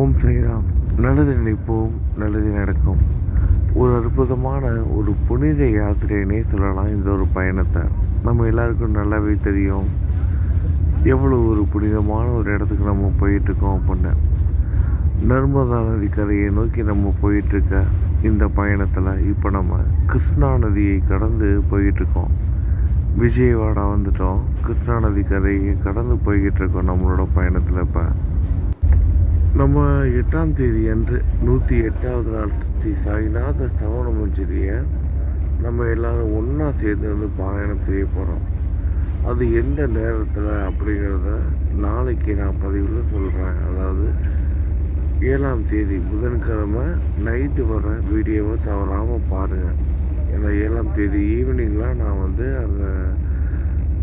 ஓம் சைராம் நல்லது நினைப்போம் நல்லது நடக்கும். ஒரு அற்புதமான ஒரு புனித யாத்திரையினே சொல்லலாம் இந்த ஒரு பயணத்தை. நம்ம எல்லாருக்கும் நல்லாவே தெரியும். எவ்வளோ ஒரு புனிதமான ஒரு இடத்துக்கு நம்ம போயிட்டுருக்கோம் அப்படின்னு. நர்மதா நதி கரையை நோக்கி நம்ம போயிட்டுருக்க இந்த பயணத்தில் இப்போ நம்ம கிருஷ்ணா நதியை கடந்து போயிட்டுருக்கோம். விஜயவாடா வந்துட்டோம். கிருஷ்ணா நதி கரையை கடந்து போய்கிட்டு இருக்கோம் நம்மளோட பயணத்தில் இப்போ. நம்ம எட்டாம் தேதி அன்று நூற்றி எட்டாவது நாள் ஸ்ரீ சாய்நாத சவண மஞ்சரியை நம்ம எல்லோரும் ஒன்றா சேர்ந்து வந்து பாராயணம் செய்ய போகிறோம் அது எந்த நேரத்தில் அப்படிங்கிறத நாளைக்கு நான் பதிவில் சொல்கிறேன் அதாவது ஏழாம் தேதி புதன்கிழமை நைட்டு வர வீடியோவை தவறாமல் பாருங்கள் ஏன்னா ஏழாம் தேதி ஈவினிங்லாம் நான் வந்து அங்கே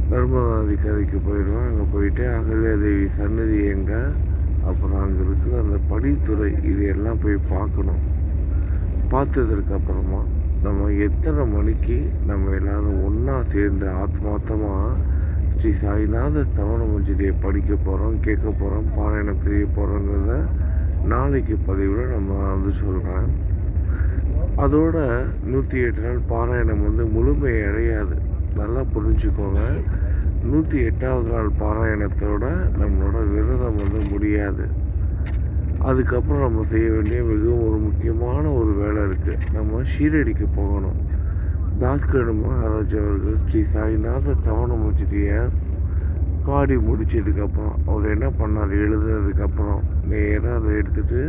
நர்மதா நதி கரைக்கு போயிடுவேன். அங்கே போயிட்டு அகல்யா தேவி சன்னதி எங்கே அப்புறம் அங்கே இருக்கிற அந்த படித்துறை இது எல்லாம் போய் பார்க்கணும். பார்த்ததுக்கப்புறமா நம்ம எத்தனை மணிக்கு நம்ம எல்லாரும் ஒன்றா சேர்ந்து ஆத்மார்த்தமாக ஸ்ரீ சாய்நாத தவண மஞ்சரியை படிக்க போகிறோம் கேட்க போகிறோம் பாராயணம் செய்ய போகிறோங்கிறத நாளைக்கு பதிவில் நம்ம வந்து சொல்கிறேன் அதோட நூற்றி எட்டு நாள் பாராயணம் வந்து முழுமை அடையாது. நல்லா புரிஞ்சுக்கோங்க. நூற்றி எட்டாவது நாள் பாராயணத்தோட நம்மளோட விரதம் வந்து முடியாது. அதுக்கப்புறம் நம்ம செய்ய வேண்டிய மிகவும் ஒரு முக்கியமான ஒரு வேலை இருக்குது நம்ம ஷீரடிக்கு போகணும். தாஸ்கர் மகாராஜ் அவர்கள் ஸ்ரீ சாய்நாத தவண பாடி முடிச்சதுக்கப்புறம் அவர் என்ன பண்ணார்? எழுதுனதுக்கப்புறம் நேராக அதை எடுத்துகிட்டு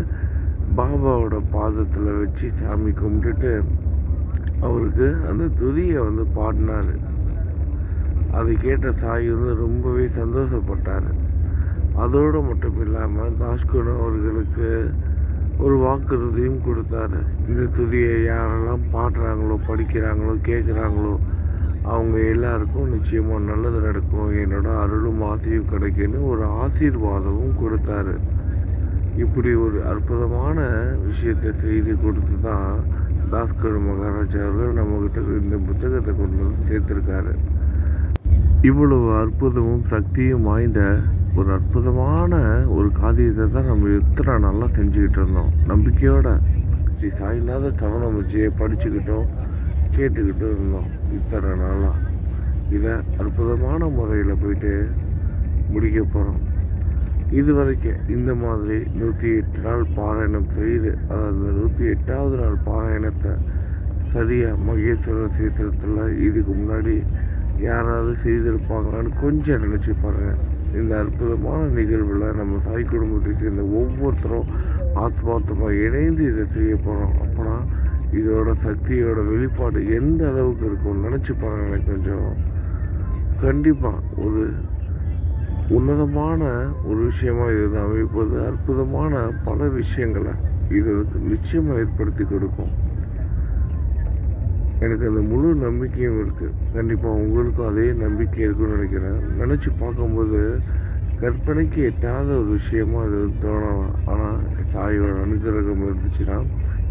பாபாவோட பாதத்தில் வச்சு சாமி கும்பிட்டுட்டு அவருக்கு அந்த துதியை வந்து பாடினார். அதை கேட்ட சாய் வந்து ரொம்பவே சந்தோஷப்பட்டார். அதோடு மட்டும் இல்லாமல் தாஷ்குண் அவர்களுக்கு ஒரு வாக்குறுதியும் கொடுத்தாரு. இந்த துதியை யாரெல்லாம் பாடுறாங்களோ படிக்கிறாங்களோ கேட்குறாங்களோ அவங்க எல்லாருக்கும் நிச்சயமாக நல்லது நடக்கும். என்னோட அருளும் ஆசையும் கிடைக்குன்னு ஒரு ஆசீர்வாதமும் கொடுத்தாரு. இப்படி ஒரு அற்புதமான விஷயத்தை செய்து கொடுத்து தான் தாஸ்கர் மகாராஜா அவர்கள் நம்மக்கிட்ட இந்த புத்தகத்தை கொண்டு வந்து சேர்த்துருக்காரு. இவ்வளவு அற்புதமும் சக்தியும் வாய்ந்த ஒரு அற்புதமான ஒரு காரியத்தை தான் நம்ம இத்தனை நல்லா செஞ்சுக்கிட்டு இருந்தோம். நம்பிக்கையோட ஸ்ரீ சாய்நாத தவண வச்சியை படிச்சுக்கிட்டோம் கேட்டுக்கிட்டும் இருந்தோம் இத்தனை நாளாக இதை அற்புதமான முறையில் போயிட்டு முடிக்க போகிறோம் இது வரைக்கும் இந்த மாதிரி நூற்றி எட்டு நாள் பாராயணம் செய்து அதாவது நூற்றி எட்டாவது நாள் பாராயணத்தை சரியாக மகேஸ்வரர் சீத்திரத்தில் இதுக்கு முன்னாடி யாராவது செய்திருப்பாங்களான்னு கொஞ்சம் நினச்சி பாருங்கள் இந்த அற்புதமான நிகழ்வில் நம்ம தாய் குடும்பத்தை சேர்ந்த ஒவ்வொருத்தரும் ஆத்மார்த்தமாக இணைந்து இதை செய்ய போகிறோம் அப்போனா இதோட சக்தியோட வெளிப்பாடு எந்த அளவுக்கு இருக்கும்னு நினச்சி பாருங்களேன் கொஞ்சம். கண்டிப்பாக ஒரு உன்னதமான ஒரு விஷயமாக இது அமைப்பது அற்புதமான பல விஷயங்களை இது நிச்சயமாக ஏற்படுத்தி கொடுக்கும். எனக்கு அந்த முழு நம்பிக்கையும் இருக்குது கண்டிப்பாக உங்களுக்கும் அதே நம்பிக்கை இருக்குன்னு நினைக்கிறேன். நினச்சி பார்க்கும்போது கற்பனைக்கு எட்டாத ஒரு விஷயமா அது தோணலாம். ஆனால் சாயோட அனுகிரகம் இருந்துச்சுன்னா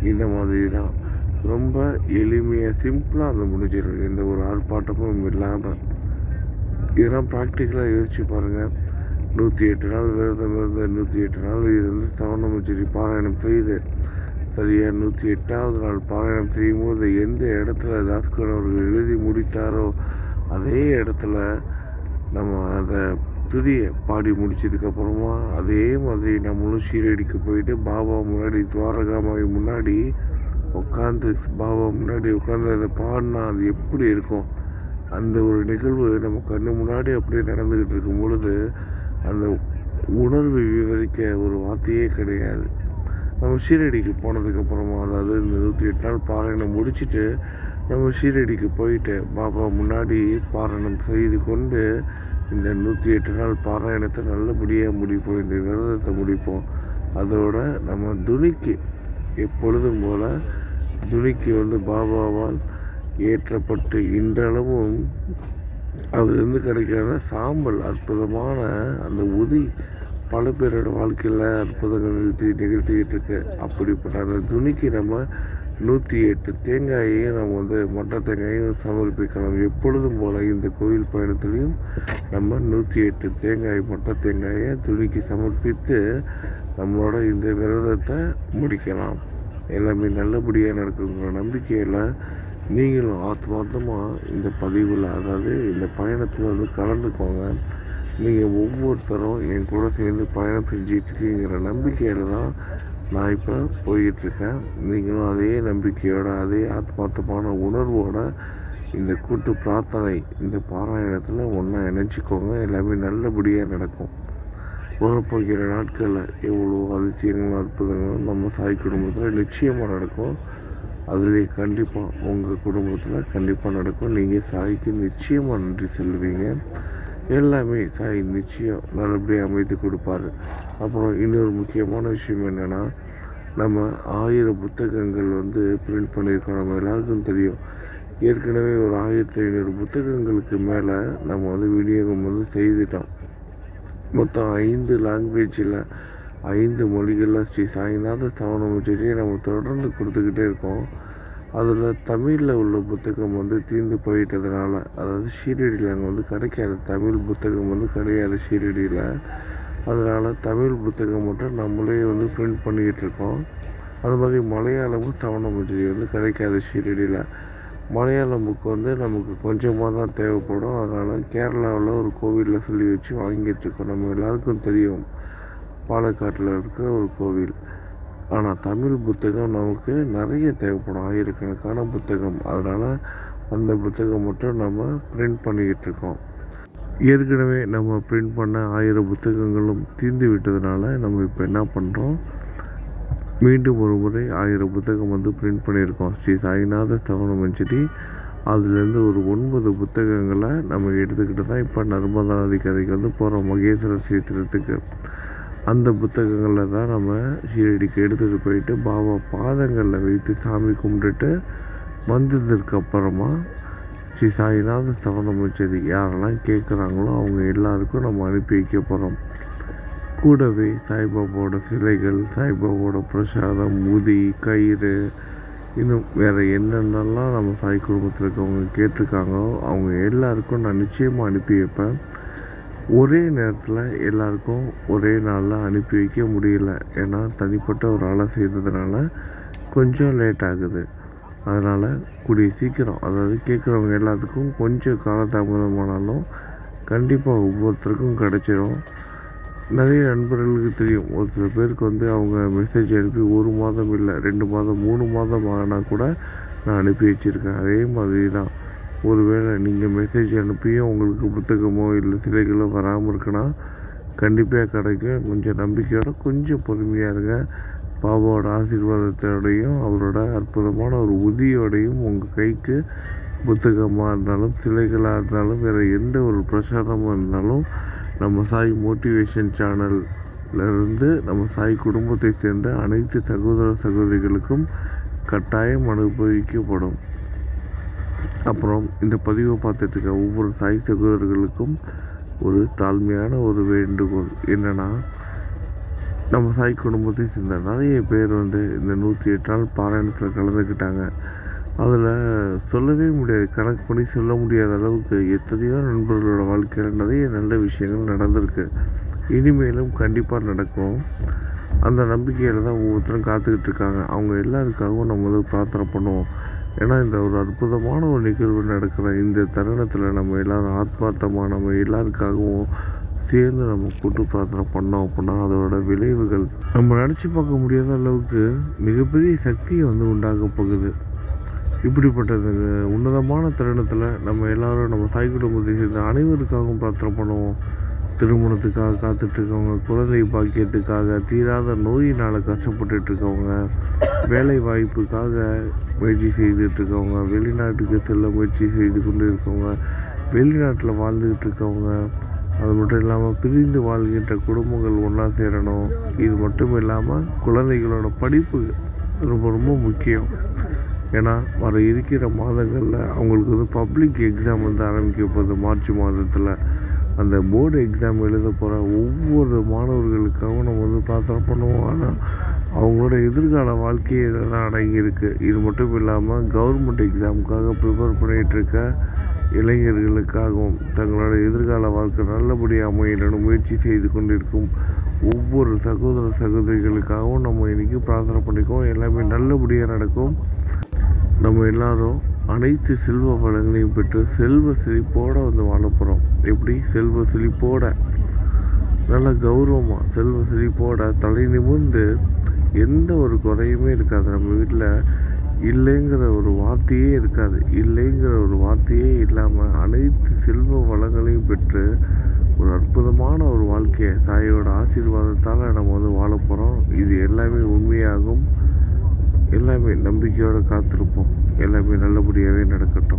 இந்த மாதிரி தான் ரொம்ப எளிமையாக சிம்பிளாக அதை முடிஞ்சிடும். எந்த ஒரு ஆர்ப்பாட்டமும் இல்லாமல் இதெல்லாம் ப்ராக்டிக்கலாக யோசிச்சு பாருங்கள் நூற்றி எட்டு நாள் விரதம் இருந்து நூற்றி எட்டு நாள் இருந்து வச்சு பாராயணம் செய்து சரியாக நூற்றி எட்டாவது நாள் பாராயணம் செய்யும்போது எந்த இடத்துல தாஸ்கர் அவர்கள் எழுதி முடித்தாரோ அதே இடத்துல நம்ம அதை துதியை பாடி முடிச்சதுக்கப்புறமா அதே மாதிரி நம்மளும் ஷீரடிக்கு போயிட்டு பாபா முன்னாடி துவாரகாமாவை முன்னாடி உட்காந்து பாபா முன்னாடி உட்காந்து அதை பாடினா அது எப்படி இருக்கும்? அந்த ஒரு நிகழ்வு நம்ம கண்ணு முன்னாடி அப்படியே நடந்துக்கிட்டு இருக்கும் பொழுது அந்த உணர்வை விவரிக்க ஒரு வார்த்தையே கிடையாது. நம்ம ஷீரடிக்கு போனதுக்கப்புறமா அதாவது இந்த நூற்றி எட்டு நாள் பாராயணம் முடிச்சுட்டு நம்ம ஷீரடிக்கு போயிட்டு பாபா முன்னாடி பாராயணம் செய்து கொண்டு இந்த நூற்றி எட்டு நாள் பாராயணத்தை நல்லபடியாக முடிப்போம் இந்த விரதத்தை முடிப்போம். அதோட நம்ம துணிக்கு எப்பொழுதும் போல் துணிக்கு வந்து பாபாவால் ஏற்றப்பட்டு இன்றளவும் அதுலேருந்து கிடைக்கிற சாம்பல் அற்புதமான அந்த உதி பல பேரோட வாழ்க்கையில் அற்புதங்கள் நிறுத்தி நிகழ்த்திக்கிட்டு இருக்கு. அப்படிப்பட்ட அந்த துணிக்கு நம்ம நூற்றி எட்டு தேங்காயையும் நம்ம வந்து மொட்டை தேங்காயையும் சமர்ப்பிக்கலாம். எப்பொழுதும் போல் இந்த கோவில் பயணத்துலேயும் நம்ம நூற்றி எட்டு தேங்காய் மொட்டை தேங்காயை துணிக்கு சமர்ப்பித்து நம்மளோட இந்த விரதத்தை முடிக்கலாம். எல்லாமே நல்லபடியாக நடக்குங்கிற நம்பிக்கையில் நீங்களும் ஆத்மார்த்தமாக இந்த பதிவில் அதாவது இந்த பயணத்தில் வந்து கலந்துக்கோங்க. நீங்கள் ஒவ்வொருத்தரும் என் கூட சேர்ந்து பயணம் செஞ்சிட்ருக்கீங்கிற நம்பிக்கையில் தான் நான் இப்போ போயிட்டுருக்கேன் நீங்களும் அதே நம்பிக்கையோட அதே ஆத்மார்த்தமான உணர்வோட இந்த கூட்டு பிரார்த்தனை இந்த பாராயணத்தில் ஒன்றா இணைச்சிக்கோங்க எல்லாமே நல்லபடியாக நடக்கும். வரப்போகிற நாட்களில் எவ்வளோ அதிசயங்களும் அற்புதங்களும் நம்ம சாய் குடும்பத்தில் நிச்சயமாக நடக்கும். அதுலேயே கண்டிப்பாக உங்கள் குடும்பத்தில் கண்டிப்பாக நடக்கும். நீங்கள் சாய்க்கு நிச்சயமாக நன்றி செல்வீங்க எல்லாமே சாய் நிச்சயம் நல்லபடியாக அமைத்து கொடுப்பாரு. அப்புறம் இன்னொரு முக்கியமான விஷயம் என்னென்னா நம்ம ஆயிரம் புத்தகங்கள் வந்து பிரிண்ட் பண்ணியிருக்கோம். நம்ம எல்லாருக்கும் தெரியும். ஏற்கனவே ஒரு ஆயிரத்தி ஐநூறு புத்தகங்களுக்கு மேலே நம்ம வந்து விநியோகம் வந்து செய்துட்டோம். மொத்தம் ஐந்து லாங்குவேஜில் ஐந்து மொழிகளில் ஸ்ரீ சாய்நாத சவணமுச்சரியை நம்ம தொடர்ந்து கொடுத்துக்கிட்டே இருக்கோம். அதில் தமிழில் உள்ள புத்தகம் வந்து தீர்ந்து போயிட்டதுனால அதாவது ஷீரடியில் அங்கே வந்து கிடைக்காது தமிழ் புத்தகம் வந்து கிடையாது ஷீரடியில். அதனால் தமிழ் புத்தகம் மட்டும் நம்மளே வந்து பிரிண்ட் பண்ணிக்கிட்டு இருக்கோம். அது மாதிரி மலையாளமும் சவணமுச்சரி வந்து கிடைக்காது ஷீரடியில். மலையாளம் புக்கு வந்து நமக்கு கொஞ்சமாக தான் தேவைப்படும். அதனால் கேரளாவில் ஒரு கோவிலில் சொல்லி வச்சு வாங்கிட்டுருக்கோம் நம்ம எல்லாருக்கும் தெரியும். பாலக்காட்டில் இருக்கிற ஒரு கோவில். ஆனால் தமிழ் புத்தகம் நமக்கு நிறைய தேவைப்படும். ஆயிரக்கணக்கான புத்தகம். அதனால் அந்த புத்தகம் மட்டும் நம்ம பிரிண்ட் பண்ணிக்கிட்டு இருக்கோம். ஏற்கனவே நம்ம பிரிண்ட் பண்ண ஆயிரம் புத்தகங்களும் தீர்ந்து விட்டதுனால நம்ம இப்போ என்ன பண்ணுறோம் மீண்டும் ஒரு முறை ஆயிரம் புத்தகம் வந்து பிரிண்ட் பண்ணியிருக்கோம். ஸ்ரீ சாய்நாத ஸ்தவன மஞ்சரி அதுலேருந்து ஒரு ஒன்பது புத்தகங்களை நம்ம எடுத்துக்கிட்டு தான் இப்போ நர்மதா நதிக்கரைக்கு வந்து போகிறோம் மகேஸ்வரர் சீசனத்துக்கு அந்த புத்தகங்களில் தான் நம்ம ஷீரடிக்கு எடுத்துகிட்டு போயிட்டு பாபா பாதங்களில் வைத்து சாமி கும்பிட்டுட்டு வந்ததுக்கு அப்புறமா ஸ்ரீ சாய்நாத ஸ்தவனமச்சரி யாரெல்லாம் கேட்குறாங்களோ அவங்க எல்லாருக்கும் நம்ம அனுப்பி வைக்க போகிறோம் கூடவே சாய்பாபாவோட சிலைகள் சாய்பாபாவோட பிரசாதம் முதி கயிறு இன்னும் வேறு என்னென்னலாம் நம்ம சாய் குடும்பத்தில் இருக்கவங்க கேட்டிருக்காங்களோ அவங்க எல்லாருக்கும் நான் நிச்சயமாக அனுப்பி வைப்பேன். ஒரே நேரத்தில் எல்லாருக்கும் ஒரே நாளில் அனுப்பி வைக்க முடியல. ஏன்னா தனிப்பட்ட ஒரு ஆளாக செய்ததுனால கொஞ்சம் லேட் ஆகுது. அதனால் கூடிய சீக்கிரம் அதாவது கேட்குறவங்க எல்லாத்துக்கும் கொஞ்சம் காலதாமதமானாலும் கண்டிப்பாக ஒவ்வொருத்தருக்கும் கிடச்சிரும். நிறைய நண்பர்களுக்கு தெரியும். ஒரு சில பேருக்கு வந்து அவங்க மெசேஜ் அனுப்பி ஒரு மாதம் இல்லை ரெண்டு மாதம் மூணு மாதம் ஆனால் கூட நான் அனுப்பி வச்சுருக்கேன். அதே மாதிரி தான் ஒருவேளை நீங்கள் மெசேஜ் அனுப்பியும் உங்களுக்கு புத்தகமோ இல்லை சிலைகளோ வராமல் இருக்குன்னா கண்டிப்பாக கிடைக்கும் கொஞ்சம் நம்பிக்கையோட கொஞ்சம் பொறுமையாக இருங்க. பாபாவோட ஆசீர்வாதத்தோடையும் அவரோட அற்புதமான ஒரு உதியோடையும் உங்கள் கைக்கு புத்தகமாக இருந்தாலும் சிலைகளாக இருந்தாலும் வேறு எந்த ஒரு பிரசாதமாக இருந்தாலும் நம்ம சாய் மோட்டிவேஷன் சேனல்லேருந்து நம்ம சாய் குடும்பத்தை சேர்ந்த அனைத்து சகோதர சகோதரிகளுக்கும் கட்டாயம் அனுபவிக்கப்படும். அப்புறம் இந்த பதிவை பார்த்துட்ருக்க ஒவ்வொரு சாய் சகோதரர்களுக்கும் ஒரு தாழ்மையான ஒரு வேண்டுகோள். என்னென்னா நம்ம சாய் குடும்பத்தை சேர்ந்த நிறைய பேர் வந்து இந்த நூற்றி எட்டு நாள் பாராயணத்தில் கலந்துக்கிட்டாங்க. அதில் சொல்லவே முடியாது கணக்கு பண்ணி சொல்ல முடியாத அளவுக்கு எத்தனையோ நண்பர்களோட வாழ்க்கையில் நிறைய நல்ல விஷயங்கள் நடந்திருக்கு. இனிமேலும் கண்டிப்பாக நடக்கும். அந்த நம்பிக்கையில் தான் ஒவ்வொருத்தரும் காத்துக்கிட்டு இருக்காங்க. அவங்க எல்லாருக்காகவும் நம்ம வந்து பிரார்த்தனை பண்ணுவோம். ஏன்னா இந்த ஒரு அற்புதமான ஒரு நிகழ்வு நடக்கிற இந்த தருணத்தில் நம்ம எல்லோரும் ஆத்மார்த்தமாக நம்ம எல்லாருக்காகவும் சேர்ந்து நம்ம கூட்டு பிரார்த்தனை பண்ணோம் அப்படின்னா அதோட விளைவுகள் நம்ம நினச்சி பார்க்க முடியாத அளவுக்கு மிகப்பெரிய சக்தியை வந்து உண்டாக போகுது. இப்படிப்பட்டது உன்னதமான தருணத்தில் நம்ம எல்லோரும் நம்ம சாய் குடும்பத்தை சேர்ந்த அனைவருக்காகவும் பிரார்த்தனை பண்ணுவோம். திருமணத்துக்காக காத்துட்ருக்கவங்க குழந்தை பாக்கியத்துக்காக தீராத நோயினால் கஷ்டப்பட்டுட்ருக்கவங்க வேலை வாய்ப்புக்காக முயற்சி செய்துட்ருக்கவங்க வெளிநாட்டுக்கு செல்ல முயற்சி செய்து கொண்டு இருக்கவங்க வெளிநாட்டில் வாழ்ந்துக்கிட்டு இருக்கவங்க அது மட்டும் இல்லாமல் பிரிந்து வாழ்கின்ற குடும்பங்கள் ஒன்றா சேரணும். இது மட்டும் இல்லாமல் குழந்தைகளோட படிப்பு ரொம்ப ரொம்ப முக்கியம். ஏன்னா வர இருக்கிற மாதங்களில் அவங்களுக்கு வந்து பப்ளிக் எக்ஸாம் வந்து ஆரம்பிக்க போகுது மார்ச் மாதத்தில். அந்த போர்டு எக்ஸாம் எழுத போகிற ஒவ்வொரு மாணவர்களுக்காகவும் நம்ம வந்து பிரார்த்தனை பண்ணுவோம். ஆனால் அவங்களோட எதிர்கால வாழ்க்கையே இதில் தான் அடங்கியிருக்கு. இது மட்டும் இல்லாமல் கவர்மெண்ட் எக்ஸாமுக்காக ப்ரிப்பேர் பண்ணிகிட்ருக்க இளைஞர்களுக்காகவும் தங்களோட எதிர்கால வாழ்க்கை நல்லபடியாக அமையணும்னு முயற்சி செய்து கொண்டிருக்கும் ஒவ்வொரு சகோதர சகோதரிகளுக்காகவும் நம்ம இன்றைக்கி பிரார்த்தனை பண்ணிக்குவோம். எல்லாமே நல்லபடியாக நடக்கும். நம்ம எல்லாரும் அனைத்து செல்வ வளங்களையும் பெற்று செல்வ செழிப்போடு வந்து வாழ போகிறோம் எப்படி செல்வ செழிப்போட? நல்ல கௌரவமாக செல்வ செழிப்போட தலை நிமிர்ந்து எந்த ஒரு குறையுமே இருக்காது. நம்ம வீட்டில் இல்லைங்கிற ஒரு வார்த்தையே இருக்காது. இல்லைங்கிற ஒரு வார்த்தையே இல்லாமல் அனைத்து செல்வ வளங்களையும் பெற்று ஒரு அற்புதமான ஒரு வாழ்க்கையை தாயோட ஆசீர்வாதத்தால் நம்ம வந்து வாழ போகிறோம் இது எல்லாமே உண்மையாகும். எல்லாமே நம்பிக்கையோடு காத்திருப்போம். எல்லாமே நல்லபடியாகவே நடக்கட்டும்.